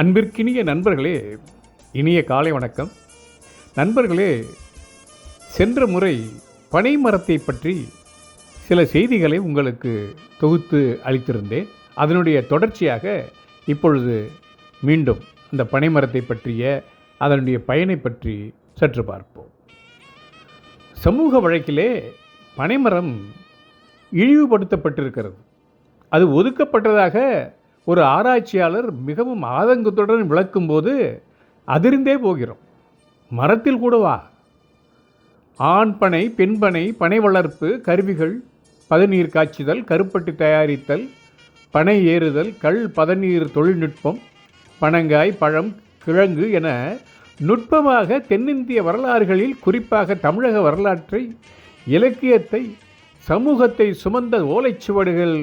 அன்பிற்கினிய நண்பர்களே இனிய காலை வணக்கம். நண்பர்களே சென்ற முறை பனை மரத்தை பற்றி சில செய்திகளை உங்களுக்கு தொகுத்து அளித்திருந்தேன். அதனுடைய தொடர்ச்சியாக இப்பொழுது மீண்டும் அந்த பனை மரத்தை பற்றிய அதனுடைய பயனை பற்றி சற்று பார்ப்போம். சமூக வழக்கிலே பனைமரம் இழிவுபடுத்தப்பட்டிருக்கிறது. அது ஒதுக்கப்பட்டதாக ஒரு ஆராய்ச்சியாளர் மிகவும் ஆதங்கத்துடன் விளக்கும்போது அதிர்ந்தே போகிறோம். மரத்தில் கூடவா ஆண் பனை பெண் பனை பனை வளர்ப்பு கருவிகள் பதநீர் காய்ச்சுதல் கருப்பட்டி தயாரித்தல் பனை ஏறுதல் கள் பதநீர் தொழில்நுட்பம் பனங்காய் பழம் கிழங்கு என நுட்பமாக தென்னிந்திய வரலாறுகளில் குறிப்பாக தமிழக வரலாற்றை இலக்கியத்தை சமூகத்தை சுமந்த ஓலைச்சுவடுகள்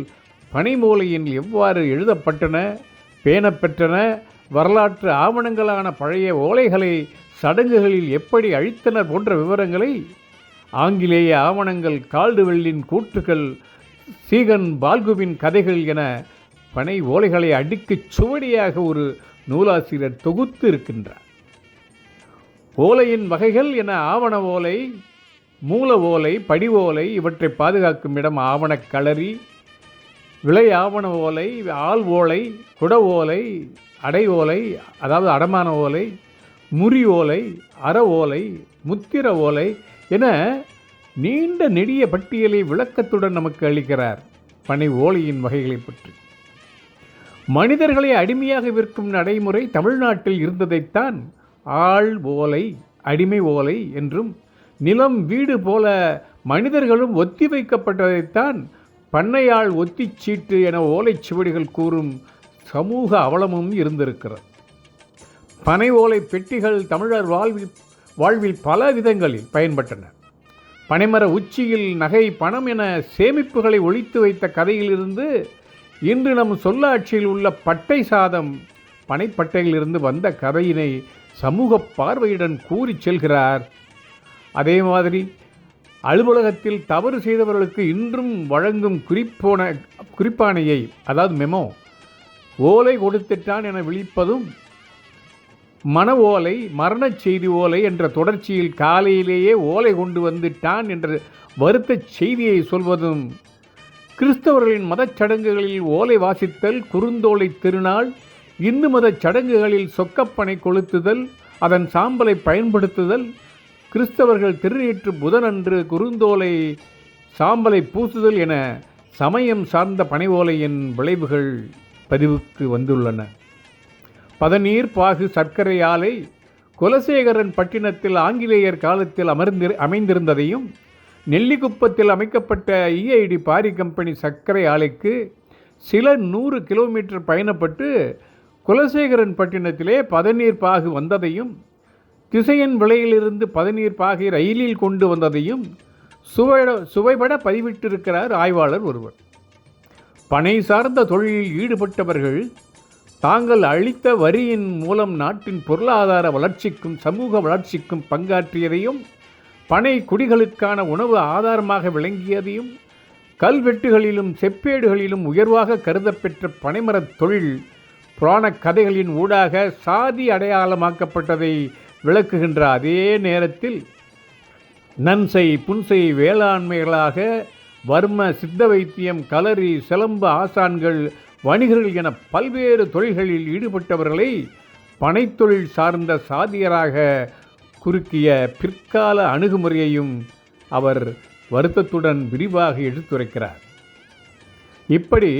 பனைமூலையில் எவ்வாறு எழுதப்பட்டன பேணப்பெற்றன வரலாற்று ஆவணங்களான பழைய ஓலைகளை சடங்குகளில் எப்படி அழித்தனர் போன்ற விவரங்களை ஆங்கிலேய ஆவணங்கள் கால்டுவெல்லின் கூற்றுகள் சீகன் பால்குவின் கதைகள் என பனை ஓலைகளை அடுக்கிச் சுவடியாக ஒரு நூலாசிரியர் தொகுத்து இருக்கின்றார். ஓலையின் வகைகள் என ஆவண ஓலை மூல ஓலை படி ஓலை இவற்றை பாதுகாக்கும் இடம் ஆவணக் விலை ஆவண ஓலை ஆள் ஓலை குட ஓலை அடை ஓலை அதாவது அடமான ஓலை முறி ஓலை அற ஓலை முத்திர ஓலை என நீண்ட நெடிய பட்டியலை விளக்கத்துடன் நமக்கு அளிக்கிறார் பனை ஓலையின் வகைகளை பற்றி. மனிதர்களை அடிமையாக விற்கும் நடைமுறை தமிழ்நாட்டில் இருந்ததைத்தான் ஆள் ஓலை அடிமை ஓலை என்றும் நிலம் வீடு போல மனிதர்களும் ஒத்தி வைக்கப்பட்டதைத்தான் பண்ணையாள் ஒத்திச் சீட்டு என ஓலைச்சுவடிகள் கூறும் சமூக அவலமும் இருந்திருக்கிறது. பனை ஓலை பெட்டிகள் தமிழர் வாழ்வில் வாழ்வில் பல விதங்களில் பயன்பட்டன. பனைமர உச்சியில் நகை பணம் என சேமிப்புகளை ஒழித்து வைத்த கதையிலிருந்து இன்று நம் சொல்லாட்சியில் உள்ள பட்டை சாதம் பனைப்பட்டையிலிருந்து வந்த கதையினை சமூக பார்வையுடன் கூறிச் செல்கிறார். அதே மாதிரி அலுவலகத்தில் தவறு செய்தவர்களுக்கு இன்றும் வழங்கும் குறிப்போன குறிப்பானையை அதாவது மெமோ ஓலை கொடுத்துட்டான் என விழிப்பதும் மன ஓலை மரணச் செய்தி ஓலை என்ற தொடர்ச்சியில் காலையிலேயே ஓலை கொண்டு வந்துட்டான் என்ற வருத்த செய்தியை சொல்வதும் கிறிஸ்தவர்களின் மதச் சடங்குகளில் ஓலை வாசித்தல் குறுந்தோலை திருநாள் இந்து மதச் சடங்குகளில் சொக்கப்பனை கொளுத்துதல் அதன் சாம்பலை பயன்படுத்துதல் கிறிஸ்தவர்கள் திருநீற்று புதனன்று குறுந்தோலை சாம்பலை பூசுதல் என சமயம் சார்ந்த பனை ஓலையின் விளைவுகள் பதிவுக்கு வந்துள்ளன. பதநீர் பாகு சர்க்கரை ஆலை குலசேகரன் பட்டினத்தில் ஆங்கிலேயர் காலத்தில் அமர்ந்தி அமைந்திருந்ததையும் நெல்லிக்குப்பத்தில் அமைக்கப்பட்ட இஐடி பாரி கம்பெனி சர்க்கரை ஆலைக்கு சில நூறு கிலோமீட்டர் பயணப்பட்டு குலசேகரன் பட்டினத்திலே பதநீர் பாகு வந்ததையும் திசையன் விலையிலிருந்து பதநீர் பாகை ரயிலில் கொண்டு வந்ததையும் சுவைட சுவைபட பதிவிட்டிருக்கிறார் ஆய்வாளர் ஒருவர். பனை சார்ந்த தொழிலில் ஈடுபட்டவர்கள் தாங்கள் அளித்த வரியின் மூலம் நாட்டின் பொருளாதார வளர்ச்சிக்கும் சமூக வளர்ச்சிக்கும் பங்காற்றியதையும் பனை குடிகளுக்கான உணவு ஆதாரமாக விளங்கியதையும் கல்வெட்டுகளிலும் செப்பேடுகளிலும் உயர்வாக கருதப்பெற்ற பனைமரத் தொழில் புராணக் கதைகளின் ஊடாக சாதி அடையாளமாக்கப்பட்டதை விளக்குகின்ற அதே நேரத்தில் நன்சை புன்சை வேளாண்மைகளாக வர்ம சித்த வைத்தியம் கலரி சிலம்பு ஆசான்கள் வணிகர்கள் என பல்வேறு தொழில்களில் ஈடுபட்டவர்களை பனைத்தொழில் சார்ந்த சாதியராக குறுக்கிய பிற்கால அணுகுமுறையையும் அவர் வருத்தத்துடன் விரிவாக எடுத்துரைக்கிறார். இப்படி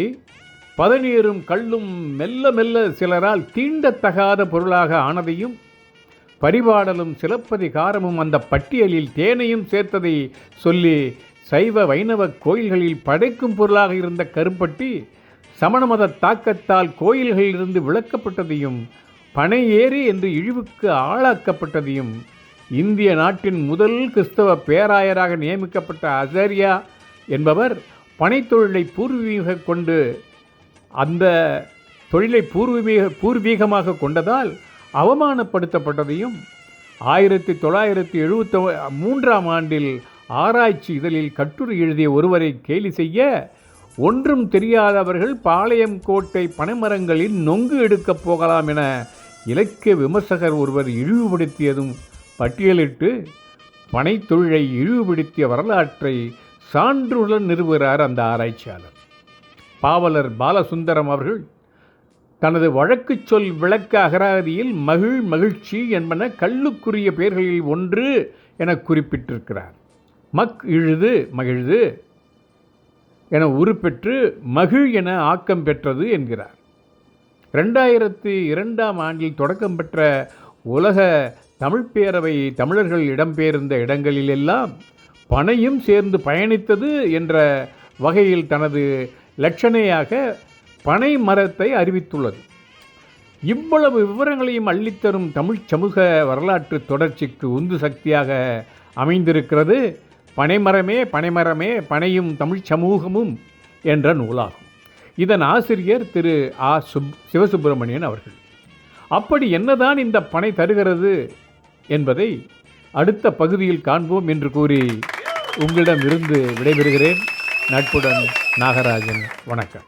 பதநீரும் கள்ளும் மெல்ல மெல்ல சிலரால் தீண்டத்தகாத பொருளாக ஆனதையும் பரிபாடலும் சிலப்பதிகாரமும் அந்த பட்டியலில் தேனையும் சேர்த்ததை சொல்லி சைவ வைணவ கோயில்களில் படைக்கும் பொருளாக இருந்த கருப்பட்டி சமண மத தாக்கத்தால் கோயில்களிலிருந்து விளக்கப்பட்டதையும் பனை ஏறி என்று இழிவுக்கு ஆளாக்கப்பட்டதையும் இந்திய நாட்டின் முதல் கிறிஸ்தவ பேராயராக நியமிக்கப்பட்ட அசரியா என்பவர் பனைத்தொழிலை பூர்வீக கொண்டு அந்த தொழிலை பூர்வீக பூர்வீகமாக கொண்டதால் அவமானப்படுத்தப்பட்டதையும் ஆயிரத்தி தொள்ளாயிரத்தி எழுபத்தி மூன்றாம் ஆண்டில் ஆராய்ச்சி இதழில் கட்டுரை எழுதிய ஒருவரை கேலி செய்ய ஒன்றும் தெரியாதவர்கள் பாளையம் கோட்டை பனைமரங்களில் நொங்கு எடுக்கப் போகலாம் என இலக்கிய விமர்சகர் ஒருவர் இழிவுபடுத்தியதும் பட்டியலிட்டு பனைத்தொழிலை இழிவுபடுத்திய வரலாற்றை சான்றுடன் நிறுவுகிறார் அந்த ஆராய்ச்சியாளர். பாவலர் பாலசுந்தரம் அவர்கள் தனது வழக்குச் சொல் விளக்க அகராதியில் மகிழ் மகிழ்ச்சி என்பன கல்லுக்குரிய பெயர்களில் ஒன்று என குறிப்பிட்டிருக்கிறார். மக் இழுது மகிழ்து என உருப்பெற்று மகிழ் என ஆக்கம் பெற்றது என்கிறார். ரெண்டாயிரத்தி இரண்டாம் ஆண்டில் தொடக்கம் பெற்ற உலக தமிழ்ப்பேரவை தமிழர்கள் இடம்பெயர்ந்த இடங்களிலெல்லாம் பனையும் சேர்ந்து பயணித்தது என்ற வகையில் தனது லட்சணையாக பனை மரத்தை அறிவித்துள்ளது. இவ்வளவு விவரங்களையும் அள்ளித்தரும் தமிழ்ச் சமூக வரலாற்று தொடர்ச்சிக்கு உந்து சக்தியாக அமைந்திருக்கிறது. பனைமரமே பனைமரமே பனையும் தமிழ்ச் சமூகமும் என்ற நூலாகும். இதன் ஆசிரியர் திரு ஆ. சுப் சிவசுப்பிரமணியன் அவர்கள். அப்படி என்னதான் இந்த பனை தருகிறது என்பதை அடுத்த பகுதியில் காண்போம் என்று கூறி உங்களிடமிருந்து விடைபெறுகிறேன். நட்புடன் நாகராஜன் வணக்கம்.